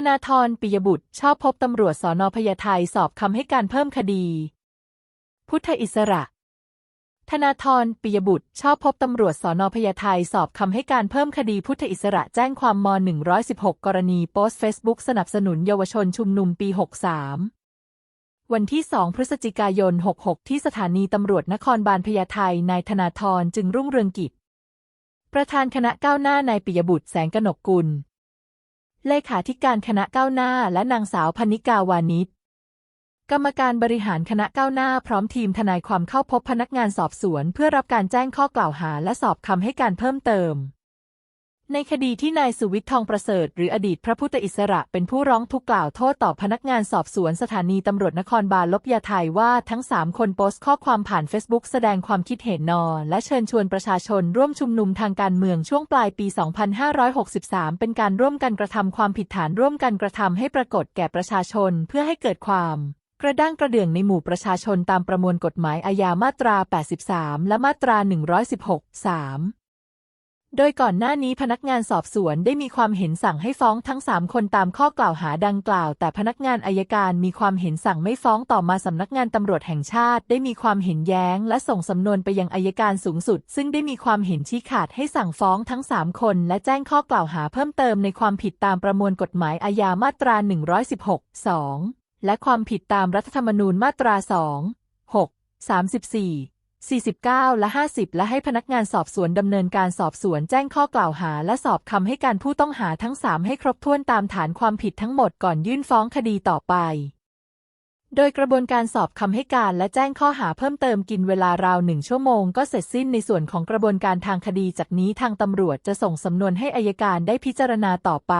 ธนาธรปิยบุตรชอบพบตำรวจสอนอพญาไทสอบคำให้การเพิ่มคดี พุทธอิสระ ธนาธรปิยบุตรชอบพบตำรวจสอนอพญาไทสอบคำให้การเพิ่มคดีพุทธอิสระแจ้งความม .116 กรณีโพสต์เฟซบุ๊กสนับสนุนเยาวชนชุมนุมปี 63 วันที่ 2 พฤศจิกายน 66 ที่สถานีตำรวจนครบาลพญาไทนายธนาธรจึงรุ่งเรืองกิจ ประธานคณะก้าวหน้านายปิยบุตรแสงกนกกุล เลขาธิการคณะก้าวหน้า และนางสาวพนิกาวานิชกรรมการบริหารคณะก้าวหน้าพร้อมทีมทนายความเข้าพบพนักงานสอบสวน เพื่อรับการแจ้งข้อกล่าวหาและสอบคำให้การเพิ่มเติม ในคดีที่นายสุวิทย์ทองประเสริฐ หรืออดีตพระพุทธอิสระเป็นผู้ร้องทุกข์กล่าวโทษต่อพนักงานสอบสวนสถานีตำรวจนครบาลลบยาไทยว่าทั้ง 3 คนโพสต์ข้อความผ่านเฟซบุ๊กแสดงความคิดเห็นนอ และเชิญชวนประชาชนร่วมชุมนุมทางการเมืองช่วงปลายปี 2563 เป็นการร่วมกันกระทำความผิดฐานร่วมกันกระทำให้ปรากฏแก่ประชาชนเพื่อให้เกิดความกระด้างกระเดื่องในหมู่ประชาชนตามประมวลกฎหมายอาญามาตรา 83 และมาตรา 116 3 โดยก่อนหน้านี้พนักงานสอบสวนได้มีความเห็นสั่งให้ฟ้องทั้ง 3 คนตามข้อกล่าวหาดังกล่าว แต่พนักงานอายการมีความเห็นสั่งไม่ฟ้องต่อมาสำนักงานตำรวจแห่งชาติ ได้มีความเห็นแย้ง และส่งสำนวนไปยังอายการสูงสุด ซึ่งได้มีความเห็นชี้ขาดให้สั่งฟ้องทั้ง 3 คน และแจ้งข้อกล่าวหาเพิ่มเติมในความผิดตามประมวลกฎหมายอาญามาตรา 116 2 และความผิดตามรัฐธรรมนูญมาตรา 2 6 34 49 และ 50 และให้พนักงานสอบสวนดำเนินการสอบสวนแจ้งข้อกล่าวหา และสอบคำให้การผู้ต้องหาทั้ง 3 ให้ครบถ้วนตามฐานความผิดทั้งหมดก่อนยื่นฟ้องคดีต่อไป โดยกระบวนการสอบคำให้การและแจ้งข้อหาเพิ่มเติมกินเวลาราวหนึ่งชั่วโมงก็เสร็จสิ้นในส่วนของกระบวนการทางคดีจากนี้ทางตำรวจจะส่งสำนวนให้อายการได้พิจารณาต่อไป